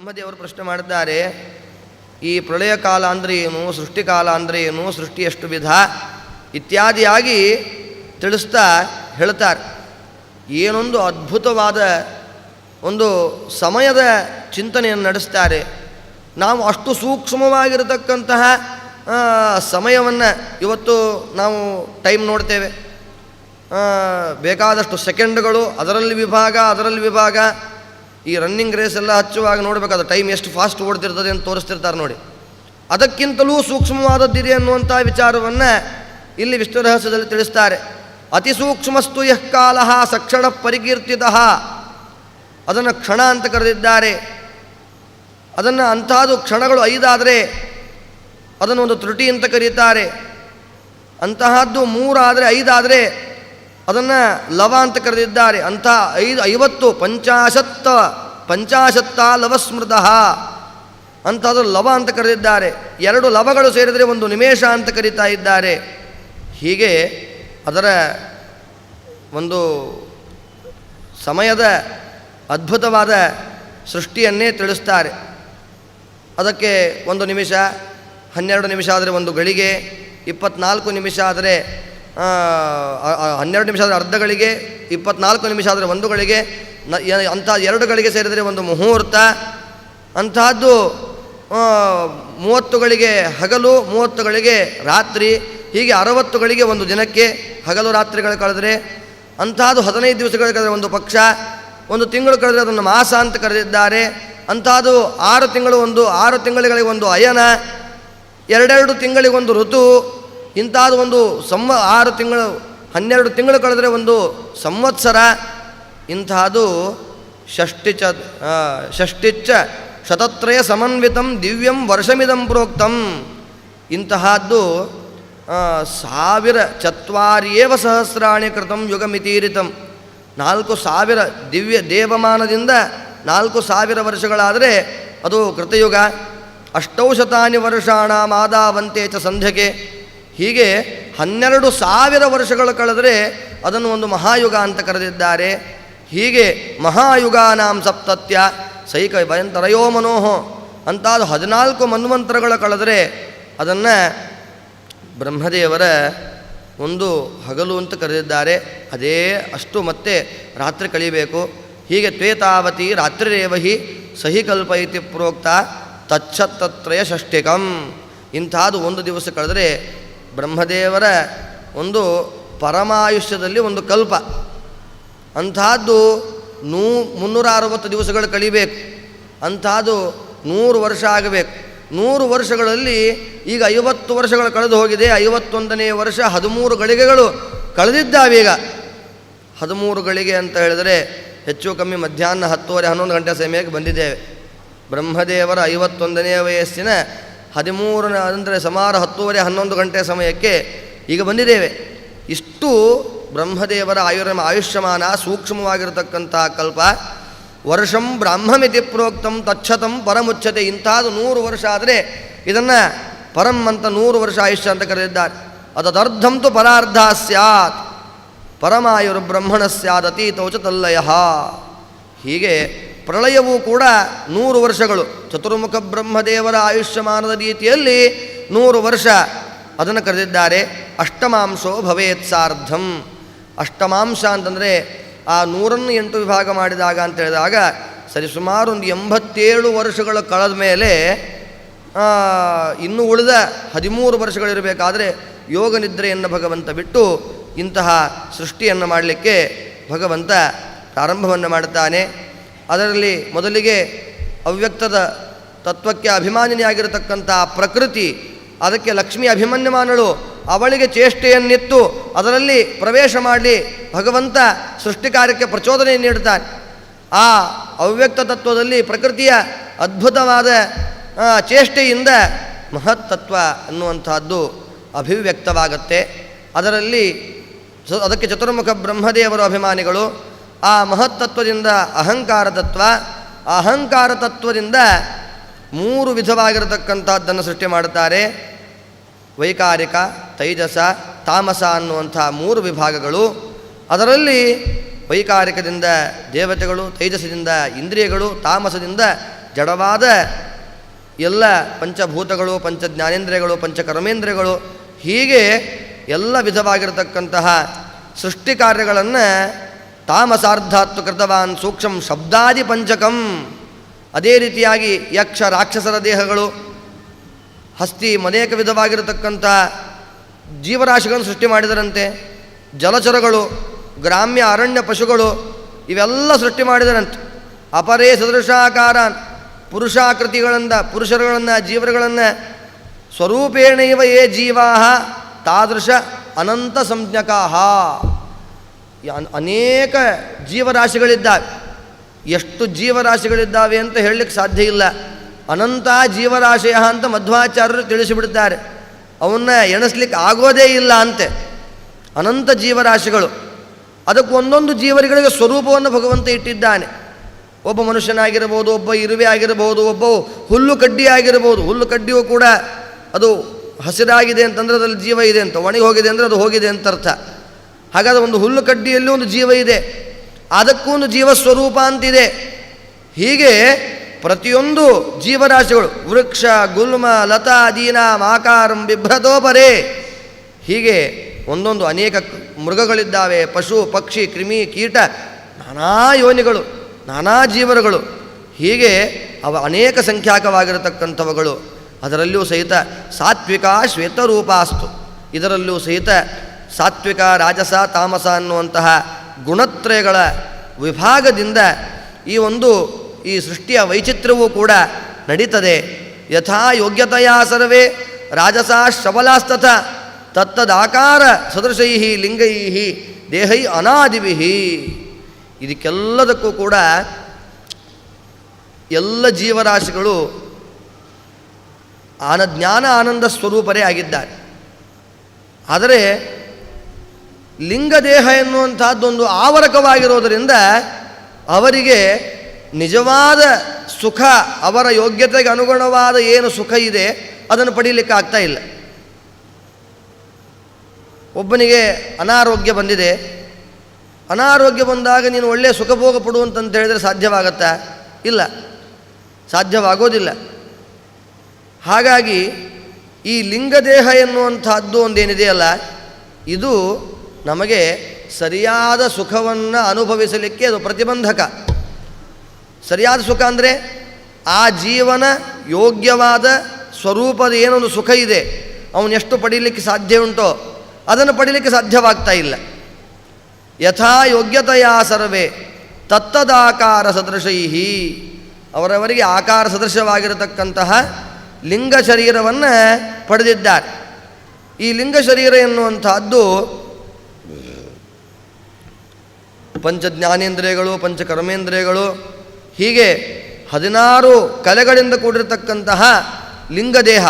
ಬ್ರಹ್ಮದೇವರು ಪ್ರಶ್ನೆ ಮಾಡಿದ್ದಾರೆ, ಈ ಪ್ರಳಯ ಕಾಲ ಅಂದರೆ ಏನು ಸೃಷ್ಟಿಕಾಲ ಅಂದರೆ ಏನು, ಸೃಷ್ಟಿ ಎಷ್ಟು ವಿಧ, ಇತ್ಯಾದಿಯಾಗಿ ತಿಳಿಸ್ತಾ ಹೇಳ್ತಾರೆ. ಏನೊಂದು ಅದ್ಭುತವಾದ ಒಂದು ಸಮಯದ ಚಿಂತನೆಯನ್ನು ನಡೆಸ್ತಾರೆ. ನಾವು ಅಷ್ಟು ಸೂಕ್ಷ್ಮವಾಗಿರತಕ್ಕಂತಹ ಸಮಯವನ್ನು ಇವತ್ತು ನಾವು ಟೈಮ್ ನೋಡ್ತೇವೆ. ಬೇಕಾದಷ್ಟು ಸೆಕೆಂಡ್ಗಳು, ಅದರಲ್ಲಿ ವಿಭಾಗ ಅದರಲ್ಲಿ ವಿಭಾಗ ಈ ರನ್ನಿಂಗ್ ರೇಸ್ ಎಲ್ಲ ಹಚ್ಚುವಾಗ ನೋಡಬೇಕಾದ ಟೈಮ್ ಎಷ್ಟು ಫಾಸ್ಟ್ ಓಡ್ತಿರ್ತದೆ ಅಂತ ತೋರಿಸ್ತಿರ್ತಾರೆ ನೋಡಿ. ಅದಕ್ಕಿಂತಲೂ ಸೂಕ್ಷ್ಮವಾದದ್ದಿದೆ ಅನ್ನುವಂಥ ವಿಚಾರವನ್ನು ಇಲ್ಲಿ ವಿಷ್ಣು ರಹಸ್ಯದಲ್ಲಿ ತಿಳಿಸ್ತಾರೆ. ಅತಿ ಸೂಕ್ಷ್ಮಸ್ತು ಯಃ ಕಾಲ ಸಕ್ಷಣ ಪರಿಕೀರ್ತಿತ. ಅದನ್ನು ಕ್ಷಣ ಅಂತ ಕರೆದಿದ್ದಾರೆ. ಅದನ್ನು ಅಂಥದ್ದು ಕ್ಷಣಗಳು ಐದಾದರೆ ಅದನ್ನು ಒಂದು ತ್ರುಟಿ ಅಂತ ಕರೀತಾರೆ. ಅಂತಹದ್ದು ಮೂರಾದರೆ ಐದಾದರೆ ಅದನ್ನು ಲವ ಅಂತ ಕರೆದಿದ್ದಾರೆ. ಅಂಥ ಐದು, ಐವತ್ತು ಪಂಚಾಶತ್ತ ಪಂಚಾಶತ್ತ ಲವಸ್ಮೃತ ಅಂಥದ್ದು ಲವ ಅಂತ ಕರೆದಿದ್ದಾರೆ. ಎರಡು ಲವಗಳು ಸೇರಿದರೆ ಒಂದು ನಿಮೇಷ ಅಂತ ಕರೀತಾ ಇದ್ದಾರೆ. ಹೀಗೆ ಅದರ ಒಂದು ಸಮಯದ ಅದ್ಭುತವಾದ ಸೃಷ್ಟಿಯನ್ನೇ ತಿಳಿಸ್ತಾರೆ. ಅದಕ್ಕೆ ಒಂದು ನಿಮಿಷ, ಹನ್ನೆರಡು ನಿಮಿಷ ಆದರೆ ಒಂದು ಗಳಿಗೆ, ಇಪ್ಪತ್ನಾಲ್ಕು ನಿಮಿಷ ಆದರೆ ಹನ್ನೆರಡು ನಿಮಿಷ ಆದರೆ ಅರ್ಧಗಳಿಗೆ, ಇಪ್ಪತ್ನಾಲ್ಕು ನಿಮಿಷ ಆದರೆ ಒಂದುಗಳಿಗೆ, ನ, ಯ- ಅಂಥ ಎರಡು ಗಳಿಗೆ ಸೇರಿದರೆ ಒಂದು ಮುಹೂರ್ತ. ಅಂತಹದ್ದು ಮೂವತ್ತುಗಳಿಗೆ ಹಗಲು, ಮೂವತ್ತುಗಳಿಗೆ ರಾತ್ರಿ, ಹೀಗೆ ಅರವತ್ತುಗಳಿಗೆ ಒಂದು ದಿನಕ್ಕೆ ಹಗಲು ರಾತ್ರಿಗಳು ಕಳೆದರೆ ಅಂತಹದ್ದು ಹದಿನೈದು ದಿವಸಗಳು ಕಳೆದರೆ ಒಂದು ಪಕ್ಷ, ಒಂದು ತಿಂಗಳು ಕಳೆದರೆ ಅದನ್ನು ಮಾಸ ಅಂತ ಕರೆದಿದ್ದಾರೆ. ಅಂಥದ್ದು ಆರು ತಿಂಗಳು ಒಂದು, ಆರು ತಿಂಗಳಿಗೆ ಒಂದು ಅಯನ, ಎರಡೆರಡು ತಿಂಗಳಿಗೊಂದು ಋತು ಇಂಥದ್ದು ಒಂದು ಸಂವ, ಆರು ತಿಂಗಳು, ಹನ್ನೆರಡು ತಿಂಗಳು ಕಳೆದರೆ ಒಂದು ಸಂವತ್ಸರ ಇಂಥದ್ದು ಷಷ್ಟಿಚ ಷಷ್ಟಿಚ್ಚ ಶತತ್ರಯ ಸಮನ್ವಿತಂ ದಿವ್ಯಂ ವರ್ಷಮಿದಂ ಪ್ರೋಕ್ತಂ. ಇಂತಹದ್ದು ಸಾವಿರ ಚತ್ವಾರಿಯೇವ ಸಹಸ್ರಾಣಿ ಕೃತಂ ಯುಗಮಿತೀರಿತಂ. ನಾಲ್ಕು ಸಾವಿರ ದಿವ್ಯ ದೇವಮಾನದಿಂದ ನಾಲ್ಕು ಸಾವಿರ ವರ್ಷಗಳಾದರೆ ಅದು ಕೃತಯುಗ. ಅಷ್ಟೌ ಶತಾನಿ ವರ್ಷಾಣ ಮಾದಾವಂತೆ ಚ ಸಂಧ್ಯಕೆ. ಹೀಗೆ ಹನ್ನೆರಡು ಸಾವಿರ ವರ್ಷಗಳು ಕಳೆದರೆ ಅದನ್ನು ಒಂದು ಮಹಾಯುಗ ಅಂತ ಕರೆದಿದ್ದಾರೆ. ಹೀಗೆ ಮಹಾಯುಗಾನಾಂ ಸಪ್ತತ್ಯ ಸೈಕ ಭಯಂತರಯೋ ಮನೋಹೋ ಅಂತಾದ ಹದಿನಾಲ್ಕು ಮನ್ವಂತರಗಳು ಕಳೆದರೆ ಅದನ್ನು ಬ್ರಹ್ಮದೇವರ ಒಂದು ಹಗಲು ಅಂತ ಕರೆದಿದ್ದಾರೆ. ಅದೇ ಅಷ್ಟು ಮತ್ತೆ ರಾತ್ರಿ ಕಳಿಬೇಕು. ಹೀಗೆ ತ್ವೇತಾವತಿ ರಾತ್ರಿರೇವ ಹಿ ಸಹಿ ಕಲ್ಪೈತಿ ಪ್ರೋಕ್ತ ತಚ್ಛತ್ತತ್ರಯ ಷಷ್ಠಿಕಂ. ಇಂಥದ್ದು ಒಂದು ದಿವಸ ಕಳೆದರೆ ಬ್ರಹ್ಮದೇವರ ಒಂದು ಪರಮಾಯುಷ್ಯದಲ್ಲಿ ಒಂದು ಕಲ್ಪ. ಅಂಥದ್ದು ನೂ ಮುನ್ನೂರ ಅರವತ್ತು ದಿವಸಗಳು ಕಳಿಬೇಕು. ಅಂಥದ್ದು ನೂರು ವರ್ಷ ಆಗಬೇಕು. ನೂರು ವರ್ಷಗಳಲ್ಲಿ ಈಗ ಐವತ್ತು ವರ್ಷಗಳು ಕಳೆದು ಹೋಗಿದೆ. ಐವತ್ತೊಂದನೇ ವರ್ಷ ಹದಿಮೂರು ಗಳಿಗೆಗಳು ಕಳೆದಿದ್ದಾವೀಗ ಹದಿಮೂರು ಗಳಿಗೆ ಅಂತ ಹೇಳಿದರೆ ಹೆಚ್ಚು ಕಮ್ಮಿ ಮಧ್ಯಾಹ್ನ ಹತ್ತುವರೆ ಹನ್ನೊಂದು ಗಂಟೆ ಸಮಯಕ್ಕೆ ಬಂದಿದ್ದೇವೆ. ಬ್ರಹ್ಮದೇವರ ಐವತ್ತೊಂದನೇ ವಯಸ್ಸಿನ ಹದಿಮೂರನ ಅಂದರೆ ಸುಮಾರು ಹತ್ತುವರೆ ಹನ್ನೊಂದು ಗಂಟೆ ಸಮಯಕ್ಕೆ ಈಗ ಬಂದಿದ್ದೇವೆ. ಇಷ್ಟು ಬ್ರಹ್ಮದೇವರ ಆಯುರ ಆಯುಷ್ಯಮಾನ, ಸೂಕ್ಷ್ಮವಾಗಿರತಕ್ಕಂಥ ಕಲ್ಪ ವರ್ಷಂ ಬ್ರಾಹ್ಮಮಿತಿ ಪ್ರೋಕ್ತಂ ತಚ್ಛತಂ ಪರಮುಚ್ಛತೆ ಇಂಥದ್ದು ನೂರು ವರ್ಷ ಆದರೆ ಇದನ್ನು ಪರಂ ಅಂತ ನೂರು ವರ್ಷ ಆಯುಷ್ಯ ಅಂತ ಕರೆದಿದ್ದಾರೆ. ಅದರ್ಧಂ ತು ಪರಾರ್ಧ ಸ್ಯಾತ್. ಪರಮಾಯುರ್ ಬ್ರಹ್ಮಣ ಸ್ಯಾದತೀತೌ ಚ ತಲ್ಲಯ ಹೀಗೆ ಪ್ರಳಯವೂ ಕೂಡ ನೂರು ವರ್ಷಗಳು. ಚತುರ್ಮುಖ ಬ್ರಹ್ಮದೇವರ ಆಯುಷ್ಯಮಾನದ ರೀತಿಯಲ್ಲಿ ನೂರು ವರ್ಷ ಅದನ್ನು ಕರೆದಿದ್ದಾರೆ. ಅಷ್ಟಮಾಂಸೋ ಭವೇತ್ ಸಾರ್ಧಂ. ಅಷ್ಟಮಾಂಶ ಅಂತಂದರೆ ಆ ನೂರನ್ನು ಎಂಟು ವಿಭಾಗ ಮಾಡಿದಾಗ ಅಂತ ಹೇಳಿದಾಗ ಸರಿ ಸುಮಾರು ಒಂದು ಎಂಬತ್ತೇಳು ವರ್ಷಗಳು ಕಳೆದ ಮೇಲೆ ಇನ್ನು ಉಳಿದ ಹದಿಮೂರು ವರ್ಷಗಳಿರಬೇಕಾದರೆ ಯೋಗ ನಿದ್ರೆಯನ್ನು ಭಗವಂತ ಬಿಟ್ಟು ಇಂತಹ ಸೃಷ್ಟಿಯನ್ನು ಮಾಡಲಿಕ್ಕೆ ಭಗವಂತ ಪ್ರಾರಂಭವನ್ನು ಮಾಡುತ್ತಾನೆ ಅದರಲ್ಲಿ ಮೊದಲಿಗೆ ಅವ್ಯಕ್ತದ ತತ್ವಕ್ಕೆ ಅಭಿಮಾನಿನಿಯಾಗಿರತಕ್ಕಂಥ ಪ್ರಕೃತಿ, ಅದಕ್ಕೆ ಲಕ್ಷ್ಮಿ ಅಭಿಮನ್ಯಮಾನಳು ಅವಳಿಗೆ ಚೇಷ್ಟೆಯನ್ನಿತ್ತು, ಅದರಲ್ಲಿ ಪ್ರವೇಶ ಮಾಡಿ ಭಗವಂತ ಸೃಷ್ಟಿ ಕಾರ್ಯಕ್ಕೆ ಪ್ರಚೋದನೆ ನೀಡುತ್ತಾನೆ ಆ ಅವ್ಯಕ್ತ ತತ್ವದಲ್ಲಿ ಪ್ರಕೃತಿಯ ಅದ್ಭುತವಾದ ಚೇಷ್ಟೆಯಿಂದ ಮಹತ್ತತ್ವ ಅನ್ನುವಂಥದ್ದು ಅಭಿವ್ಯಕ್ತವಾಗತ್ತೆ. ಅದರಲ್ಲಿ ಅದಕ್ಕೆ ಚತುರ್ಮುಖ ಬ್ರಹ್ಮದೇವರು ಅಭಿಮಾನಿಗಳು ಆ ಮಹತ್ತತ್ವದಿಂದ ಅಹಂಕಾರ ತತ್ವ, ಅಹಂಕಾರ ತತ್ವದಿಂದ ಮೂರು ವಿಧವಾಗಿರತಕ್ಕಂಥದ್ದನ್ನು ಸೃಷ್ಟಿ ಮಾಡುತ್ತಾರೆ. ವೈಕಾರಿಕ, ತೈಜಸ, ತಾಮಸ ಅನ್ನುವಂಥ ಮೂರು ವಿಭಾಗಗಳು. ಅದರಲ್ಲಿ ವೈಕಾರಿಕದಿಂದ ದೇವತೆಗಳು, ತೈಜಸದಿಂದ ಇಂದ್ರಿಯಗಳು, ತಾಮಸದಿಂದ ಜಡವಾದ ಎಲ್ಲ ಪಂಚಭೂತಗಳು ಪಂಚ ಜ್ಞಾನೇಂದ್ರಿಯಗಳು ಪಂಚಕರ್ಮೇಂದ್ರಿಯಗಳು, ಹೀಗೆ ಎಲ್ಲ ವಿಧವಾಗಿರತಕ್ಕಂತಹ ಸೃಷ್ಟಿ ಕಾರ್ಯಗಳನ್ನು ತಾಮಸಾರ್ಧಾತ್ತು ಕೃತವಾನ್ ಸೂಕ್ಷ್ಮ ಶಬ್ದಾದಿ ಪಂಚಕಂ. ಅದೇ ರೀತಿಯಾಗಿ ಯಕ್ಷ ರಾಕ್ಷಸರ ದೇಹಗಳು ಹಸ್ತಿ ಅನೇಕ ವಿಧವಾಗಿರತಕ್ಕಂಥ ಜೀವರಾಶಿಗಳನ್ನು ಸೃಷ್ಟಿ ಮಾಡಿದರಂತೆ. ಜಲಚರಗಳು, ಗ್ರಾಮ್ಯ ಅರಣ್ಯ ಪಶುಗಳು ಇವೆಲ್ಲ ಸೃಷ್ಟಿ ಮಾಡಿದರಂತೆ. ಅಪರೇ ಸದೃಶಾಕಾರ ಪುರುಷಾಕೃತಿಗಳಿಂದ ಪುರುಷರುಗಳನ್ನು, ಜೀವರುಗಳನ್ನು ಸ್ವರೂಪೇಣೈವ ಯೇ ಜೀವಾ ತಾದೃಶ ಅನಂತ ಸಂಜ್ಞಕಾಹ ಅನೇಕ ಜೀವರಾಶಿಗಳಿದ್ದಾವೆ. ಎಷ್ಟು ಜೀವರಾಶಿಗಳಿದ್ದಾವೆ ಅಂತ ಹೇಳಲಿಕ್ಕೆ ಸಾಧ್ಯ ಇಲ್ಲ. ಅನಂತ ಜೀವರಾಶಯ ಅಂತ ಮಧ್ವಾಚಾರ್ಯರು ತಿಳಿಸಿಬಿಡ್ತಾರೆ. ಅವನ್ನ ಎಣಿಸ್ಲಿಕ್ಕೆ ಆಗೋದೇ ಇಲ್ಲ ಅಂತೆ. ಅನಂತ ಜೀವರಾಶಿಗಳು. ಅದಕ್ಕೆ ಒಂದೊಂದು ಜೀವರಿಗಳಿಗೆ ಸ್ವರೂಪವನ್ನು ಭಗವಂತ ಇಟ್ಟಿದ್ದಾನೆ. ಒಬ್ಬ ಮನುಷ್ಯನಾಗಿರ್ಬೋದು, ಒಬ್ಬ ಇರುವೆ ಆಗಿರ್ಬೋದು, ಒಬ್ಬ ಹುಲ್ಲು ಕಡ್ಡಿ ಆಗಿರ್ಬೋದು. ಹುಲ್ಲು ಕಡ್ಡಿಯೂ ಕೂಡ ಅದು ಹಸಿರಾಗಿದೆ ಅಂತಂದರೆ ಅದರಲ್ಲಿ ಜೀವ ಇದೆ ಅಂತ, ಒಣಗಿ ಹೋಗಿದೆ ಅಂದರೆ ಅದು ಹೋಗಿದೆ ಅಂತ ಅರ್ಥ. ಹಾಗಾದರೆ ಒಂದು ಹುಲ್ಲು ಕಡ್ಡಿಯಲ್ಲಿ ಒಂದು ಜೀವ ಇದೆ. ಅದಕ್ಕೂ ಒಂದು ಜೀವ ಸ್ವರೂಪ ಅಂತಿದೆ. ಹೀಗೆ ಪ್ರತಿಯೊಂದು ಜೀವರಾಶಿಗಳು, ವೃಕ್ಷ, ಗುಲ್ಮ, ಲತಾ ಮಾಕಾರ ಆಕಾರಂ, ಬಿಭ್ರತೋಪರೇ, ಹೀಗೆ ಒಂದೊಂದು ಅನೇಕ ಮೃಗಗಳಿದ್ದಾವೆ. ಪಶು, ಪಕ್ಷಿ, ಕ್ರಿಮಿ, ಕೀಟ, ನಾನಾ ಯೋನಿಗಳು, ನಾನಾ ಜೀವರುಗಳು. ಹೀಗೆ ಅವ ಅನೇಕ ಸಂಖ್ಯಾಕವಾಗಿರತಕ್ಕಂಥವುಗಳು. ಅದರಲ್ಲಿಯೂ ಸಹಿತ ಸಾತ್ವಿಕ ಶ್ವೇತರೂಪಾಸ್ತು. ಇದರಲ್ಲೂ ಸಹಿತ ಸಾತ್ವಿಕ, ರಾಜಸ, ತಾಮಸ ಅನ್ನುವಂತಹ ಗುಣತ್ರಯಗಳ ವಿಭಾಗದಿಂದ ಈ ಒಂದು ಈ ಸೃಷ್ಟಿಯ ವೈಚಿತ್ರ್ಯವೂ ಕೂಡ ನಡೀತದೆ. ಯಥಾ ಯೋಗ್ಯತೆಯ ಸರ್ವೇ ರಾಜಸ ಶಬಲಾಸ್ತಥ ತತ್ತದಾಕಾರ ಸದೃಶೈ ಲಿಂಗೈ ದೇಹೈ ಅನಾದಿವಿಹಿ. ಇದಕ್ಕೆಲ್ಲದಕ್ಕೂ ಕೂಡ ಎಲ್ಲ ಜೀವರಾಶಿಗಳು ಆನ ಜ್ಞಾನ ಆನಂದ ಸ್ವರೂಪರೇ ಆಗಿದ್ದಾರೆ. ಆದರೆ ಲಿಂಗದೇಹ ಎನ್ನುವಂಥದ್ದೊಂದು ಆವರಕವಾಗಿರೋದರಿಂದ ಅವರಿಗೆ ನಿಜವಾದ ಸುಖ, ಅವರ ಯೋಗ್ಯತೆಗೆ ಅನುಗುಣವಾದ ಏನು ಸುಖ ಇದೆ, ಅದನ್ನು ಪಡೀಲಿಕ್ಕೆ ಆಗ್ತಾ ಇಲ್ಲ. ಒಬ್ಬನಿಗೆ ಅನಾರೋಗ್ಯ ಬಂದಿದೆ. ಅನಾರೋಗ್ಯ ಬಂದಾಗ ನೀನು ಒಳ್ಳೆಯ ಸುಖಭೋಗ ಪಡುವಂತಂತ ಹೇಳಿದರೆ ಸಾಧ್ಯವಾಗತ್ತಾ? ಇಲ್ಲ. ಸಾಧ್ಯವಾಗೋದಿಲ್ಲ. ಹಾಗಾಗಿ ಈ ಲಿಂಗದೇಹ ಎನ್ನುವಂಥದ್ದು ಒಂದೇನಿದೆಯಲ್ಲ, ಇದು ನಮಗೆ ಸರಿಯಾದ ಸುಖವನ್ನು ಅನುಭವಿಸಲಿಕ್ಕೆ ಅದು ಪ್ರತಿಬಂಧಕ. ಸರಿಯಾದ ಸುಖ ಅಂದರೆ ಆ ಜೀವನ ಯೋಗ್ಯವಾದ ಸ್ವರೂಪದ ಏನೊಂದು ಸುಖ ಇದೆ, ಅವನು ಎಷ್ಟು ಪಡೀಲಿಕ್ಕೆ ಸಾಧ್ಯ ಉಂಟೋ ಅದನ್ನು ಪಡೀಲಿಕ್ಕೆ ಸಾಧ್ಯವಾಗ್ತಾ ಇಲ್ಲ. ಯಥಾ ಯೋಗ್ಯತೆಯ ಸರ್ವೇ ತತ್ತದಾಕಾರ ಸದೃಶೈ ಅವರವರಿಗೆ ಆಕಾರ ಸದೃಶವಾಗಿರತಕ್ಕಂತಹ ಲಿಂಗ ಶರೀರವನ್ನು ಪಡೆದಿದ್ದಾರೆ. ಈ ಲಿಂಗ ಶರೀರ ಎನ್ನುವಂತಹದ್ದು ಪಂಚ ಜ್ಞಾನೇಂದ್ರಿಯಗಳು ಪಂಚ ಕರ್ಮೇಂದ್ರಿಯಗಳು ಹೀಗೆ ಹದಿನಾರು ಕಲೆಗಳಿಂದ ಕೂಡಿರತಕ್ಕಂತಹ ಲಿಂಗದೇಹ.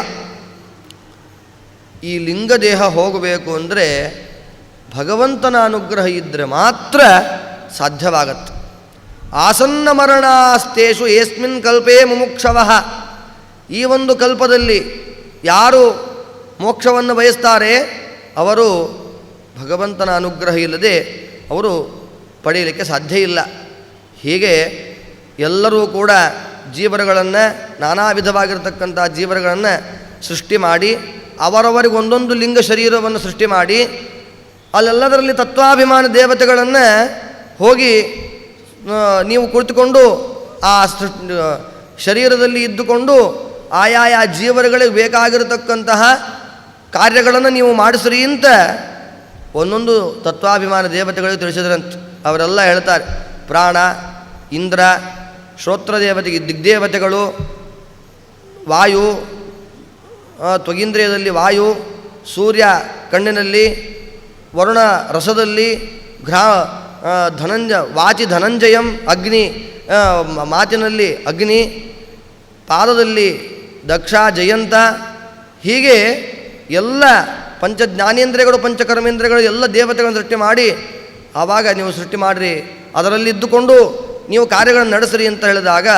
ಈ ಲಿಂಗದೇಹ ಹೋಗಬೇಕು ಅಂದರೆ ಭಗವಂತನ ಅನುಗ್ರಹ ಇದ್ದರೆ ಮಾತ್ರ ಸಾಧ್ಯವಾಗತ್ತೆ. ಆಸನ್ನ ಮರಣಾಸ್ತೇಷು ಏಸ್ಮಿನ್ ಕಲ್ಪೇ ಮುಮುಕ್ಷವ. ಈ ಒಂದು ಕಲ್ಪದಲ್ಲಿ ಯಾರು ಮೋಕ್ಷವನ್ನು ಬಯಸ್ತಾರೆ? ಅವರು ಭಗವಂತನ ಅನುಗ್ರಹ ಇಲ್ಲದೆ ಅವರು ಪಡೆಯಲಿಕ್ಕೆ ಸಾಧ್ಯ ಇಲ್ಲ. ಹೀಗೆ ಎಲ್ಲರೂ ಕೂಡ ಜೀವರಗಳನ್ನು ನಾನಾ ವಿಧವಾಗಿರತಕ್ಕಂಥ ಜೀವರಗಳನ್ನು ಸೃಷ್ಟಿ ಮಾಡಿ, ಅವರವರಿಗೆ ಒಂದೊಂದು ಲಿಂಗ ಶರೀರವನ್ನು ಸೃಷ್ಟಿ ಮಾಡಿ, ಅಲ್ಲೆಲ್ಲದರಲ್ಲಿ ತತ್ವಾಭಿಮಾನ ದೇವತೆಗಳನ್ನು ಹೋಗಿ ನೀವು ಕುಳಿತುಕೊಂಡು ಆ ಶರೀರದಲ್ಲಿ ಇದ್ದುಕೊಂಡು ಆಯಾಯ ಜೀವರುಗಳಿಗೆ ಬೇಕಾಗಿರತಕ್ಕಂತಹ ಕಾರ್ಯಗಳನ್ನು ನೀವು ಮಾಡಿಸ್ರಿ ಅಂತ ಒಂದೊಂದು ತತ್ವಾಭಿಮಾನ ದೇವತೆಗಳಿಗೆ ತಿಳಿಸಿದ್ರಂತೆ. ಅವರೆಲ್ಲ ಹೇಳ್ತಾರೆ, ಪ್ರಾಣ, ಇಂದ್ರ, ಶ್ರೋತ್ರ ದೇವತೆಗೆ, ದಿಗ್ದೇವತೆಗಳು, ವಾಯು ತ್ವಗೀಂದ್ರಿಯದಲ್ಲಿ ವಾಯು, ಸೂರ್ಯ ಕಣ್ಣಿನಲ್ಲಿ, ವರುಣ ರಸದಲ್ಲಿ ಘ್ರಾ ಧನಂಜ ವಾಚಿ ಧನಂಜಯಂ ಅಗ್ನಿ ಮಾತಿನಲ್ಲಿ ಅಗ್ನಿ, ಪಾದದಲ್ಲಿ ದಕ್ಷ ಜಯಂತ, ಹೀಗೆ ಎಲ್ಲ ಪಂಚ ಜ್ಞಾನೇಂದ್ರಿಯಗಳು ಪಂಚಕರ್ಮೇಂದ್ರಿಯಗಳು, ಎಲ್ಲ ದೇವತೆಗಳನ್ನು ಸೃಷ್ಟಿ ಮಾಡಿ ಆವಾಗ ನೀವು ಸೃಷ್ಟಿ ಮಾಡಿರಿ. ಅದರಲ್ಲಿದ್ದುಕೊಂಡು ನೀವು ಕಾರ್ಯಗಳನ್ನು ನಡೆಸ್ರಿ ಅಂತ ಹೇಳಿದಾಗ,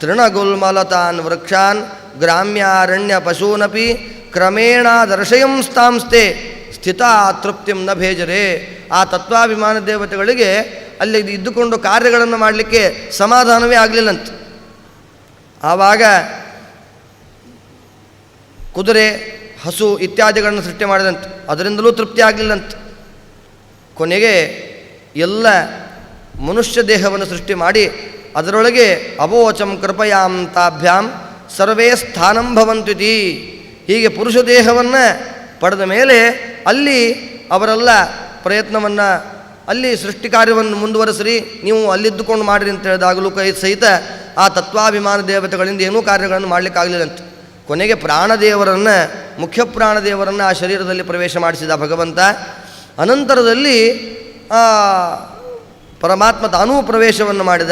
ತೃಣಗುಲ್ಮಲತಾನ್ ವೃಕ್ಷಾನ್ ಗ್ರಾಮ್ಯಾರಣ್ಯ ಪಶೂನಪಿ ಕ್ರಮೇಣ ದರ್ಶಯಂಸ್ತಾಂಸ್ತೆ ಸ್ಥಿತ ತೃಪ್ತಿಂ ನ ಭೇಜರೆ. ಆ ತತ್ವಾಭಿಮಾನ ದೇವತೆಗಳಿಗೆ ಅಲ್ಲಿ ಇದ್ದುಕೊಂಡು ಕಾರ್ಯಗಳನ್ನು ಮಾಡಲಿಕ್ಕೆ ಸಮಾಧಾನವೇ ಆಗಲಿಲ್ಲಂತ. ಆವಾಗ ಕುದುರೆ, ಹಸು ಇತ್ಯಾದಿಗಳನ್ನು ಸೃಷ್ಟಿ ಮಾಡಿದಂತೆ. ಅದರಿಂದಲೂ ತೃಪ್ತಿ ಆಗಲಿಲ್ಲಂತೆ. ಕೊನೆಗೆ ಎಲ್ಲ ಮನುಷ್ಯ ದೇಹವನ್ನು ಸೃಷ್ಟಿ ಮಾಡಿ ಅದರೊಳಗೆ ಅವೋಚಂ ಕೃಪಯಾಂ ತಾಭ್ಯಾಂ ಸರ್ವೇ ಸ್ಥಾನಂ ಹೀಗೆ ಪುರುಷ ದೇಹವನ್ನು ಪಡೆದ ಮೇಲೆ ಅಲ್ಲಿ ಅವರೆಲ್ಲ ಪ್ರಯತ್ನವನ್ನು, ಅಲ್ಲಿ ಸೃಷ್ಟಿ ಕಾರ್ಯವನ್ನು ಮುಂದುವರೆಸ್ರಿ, ನೀವು ಅಲ್ಲಿದ್ದುಕೊಂಡು ಮಾಡಿರಿ ಅಂತ ಹೇಳಿದಾಗಲೂ ಕೈ ಸಹಿತ ಆ ತತ್ವಾಭಿಮಾನ ದೇವತೆಗಳಿಂದ ಏನೂ ಕಾರ್ಯಗಳನ್ನು ಮಾಡಲಿಕ್ಕಾಗಲಿಲ್ಲಂತೆ. ಕೊನೆಗೆ ಪ್ರಾಣದೇವರನ್ನು, ಮುಖ್ಯ ಪ್ರಾಣದೇವರನ್ನು ಆ ಶರೀರದಲ್ಲಿ ಪ್ರವೇಶ ಮಾಡಿಸಿದ ಭಗವಂತ ಅನಂತರದಲ್ಲಿ ಪರಮಾತ್ಮ ತಾನೂ ಪ್ರವೇಶವನ್ನು ಮಾಡಿದ.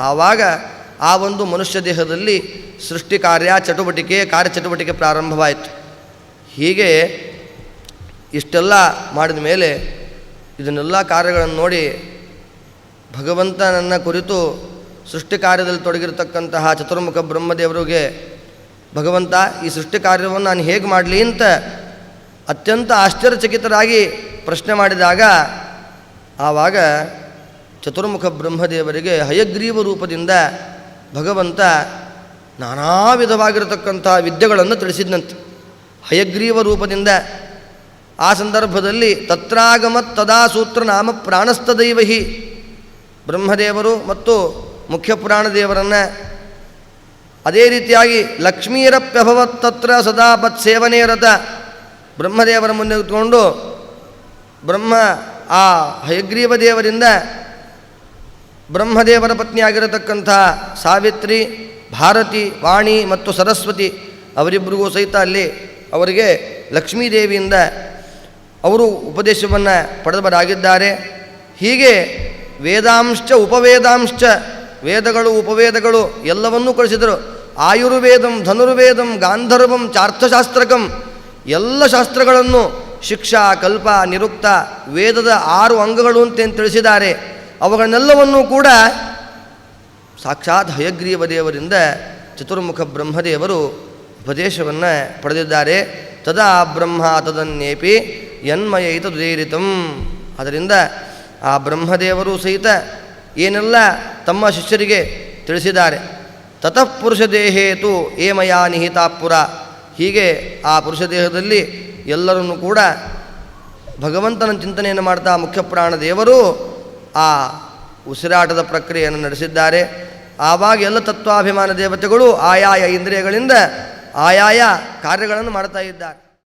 ಆವಾಗ ಆ ಒಂದು ಮನುಷ್ಯ ದೇಹದಲ್ಲಿ ಸೃಷ್ಟಿ ಕಾರ್ಯ, ಚಟುವಟಿಕೆ ಕಾರ್ಯಚಟುವಟಿಕೆ ಪ್ರಾರಂಭವಾಯಿತು. ಹೀಗೆ ಇಷ್ಟೆಲ್ಲ ಮಾಡಿದ ಮೇಲೆ ಇದನ್ನೆಲ್ಲ ಕಾರ್ಯಗಳನ್ನು ನೋಡಿ ಭಗವಂತನನ್ನ ಕುರಿತು ಸೃಷ್ಟಿ ಕಾರ್ಯದಲ್ಲಿ ತೊಡಗಿರತಕ್ಕಂತಹ ಚತುರ್ಮುಖ ಬ್ರಹ್ಮದೇವರಿಗೆ, ಭಗವಂತ ಈ ಸೃಷ್ಟಿ ಕಾರ್ಯವನ್ನು ನಾನು ಹೇಗೆ ಮಾಡಲಿ ಅಂತ ಅತ್ಯಂತ ಆಶ್ಚರ್ಯಚಕಿತರಾಗಿ ಪ್ರಶ್ನೆ ಮಾಡಿದಾಗ ಆವಾಗ ಚತುರ್ಮುಖ ಬ್ರಹ್ಮದೇವರಿಗೆ ಹಯಗ್ರೀವ ರೂಪದಿಂದ ಭಗವಂತ ನಾನಾ ವಿಧವಾಗಿರತಕ್ಕಂಥ ವಿದ್ಯೆಗಳನ್ನು ತಿಳಿಸಿದ್ನಂತೆ. ಹಯಗ್ರೀವ ರೂಪದಿಂದ ಆ ಸಂದರ್ಭದಲ್ಲಿ ತತ್ರಾಗಮತ್ ತದಾ ಸೂತ್ರ ನಾಮ ಪ್ರಾಣಸ್ಥ ದೈವಹಿ ಬ್ರಹ್ಮದೇವರು ಮತ್ತು ಮುಖ್ಯ ಪುರಾಣದೇವರನ್ನು ಅದೇ ರೀತಿಯಾಗಿ ಲಕ್ಷ್ಮೀರಪ್ಯಭವತ್ ತತ್ರ ಸದಾ ಪತ್ ಸೇವನೆ ರಥ ಬ್ರಹ್ಮದೇವರ ಮುಂದೆ ಕೂತ್ಕೊಂಡು ಬ್ರಹ್ಮ ಆ ಹಯಗ್ರೀವ ದೇವರಿಂದ ಬ್ರಹ್ಮದೇವರ ಪತ್ನಿಯಾಗಿರತಕ್ಕಂಥ ಸಾವಿತ್ರಿ, ಭಾರತಿ, ವಾಣಿ ಮತ್ತು ಸರಸ್ವತಿ ಅವರಿಬ್ಬರಿಗೂ ಸಹಿತ ಅಲ್ಲಿ ಅವರಿಗೆ ಲಕ್ಷ್ಮೀದೇವಿಯಿಂದ ಅವರು ಉಪದೇಶವನ್ನು ಪಡೆದವರಾಗಿದ್ದಾರೆ. ಹೀಗೆ ವೇದಾಂಶ ಉಪವೇದಾಂಶ ವೇದಗಳು, ಉಪವೇದಗಳು ಎಲ್ಲವನ್ನೂ ಕಳಿಸಿದರು. ಆಯುರ್ವೇದಂ, ಧನುರ್ವೇದಂ, ಗಾಂಧರ್ವಂ, ಚಾರ್ಥಶಾಸ್ತ್ರಕಂ ಎಲ್ಲ ಶಾಸ್ತ್ರಗಳನ್ನು ಶಿಕ್ಷಾ, ಕಲ್ಪ, ನಿರುಕ್ತ, ವೇದದ ಆರು ಅಂಗಗಳು ಅಂತ ತಿಳಿಸಿದ್ದಾರೆ, ಅವುಗಳನ್ನೆಲ್ಲವನ್ನೂ ಕೂಡ ಸಾಕ್ಷಾತ್ ಹಯಗ್ರೀವ ದೇವರಿಂದ ಚತುರ್ಮುಖ ಬ್ರಹ್ಮದೇವರು ಉಪದೇಶವನ್ನು ಪಡೆದಿದ್ದಾರೆ. ತದಾ ಬ್ರಹ್ಮ ತದನ್ನೇಪಿ ಯನ್ಮಯ ದುದೇರಿತಂ. ಅದರಿಂದ ಆ ಬ್ರಹ್ಮದೇವರು ಸಹಿತ ಏನೆಲ್ಲ ತಮ್ಮ ಶಿಷ್ಯರಿಗೆ ತಿಳಿಸಿದ್ದಾರೆ. ತತಃಪುರುಷ ದೇಹೇತು ಏಮಯಾ ನಿಹಿತಾಪುರ ಹೀಗೆ ಆ ಪುರುಷ ದೇಹದಲ್ಲಿ ಎಲ್ಲರನ್ನೂ ಕೂಡ ಭಗವಂತನ ಚಿಂತನೆಯನ್ನು ಮಾಡ್ತಾ ಮುಖ್ಯಪ್ರಾಣ ದೇವರು ಆ ಉಸಿರಾಟದ ಪ್ರಕ್ರಿಯೆಯನ್ನು ನಡೆಸಿದ್ದಾರೆ. ಆವಾಗ ಎಲ್ಲ ತತ್ವಾಭಿಮಾನ ದೇವತೆಗಳು ಆಯಾಯ ಇಂದ್ರಿಯಗಳಿಂದ ಆಯಾಯ ಕಾರ್ಯಗಳನ್ನು ಮಾಡ್ತಾ ಇದ್ದಾರೆ.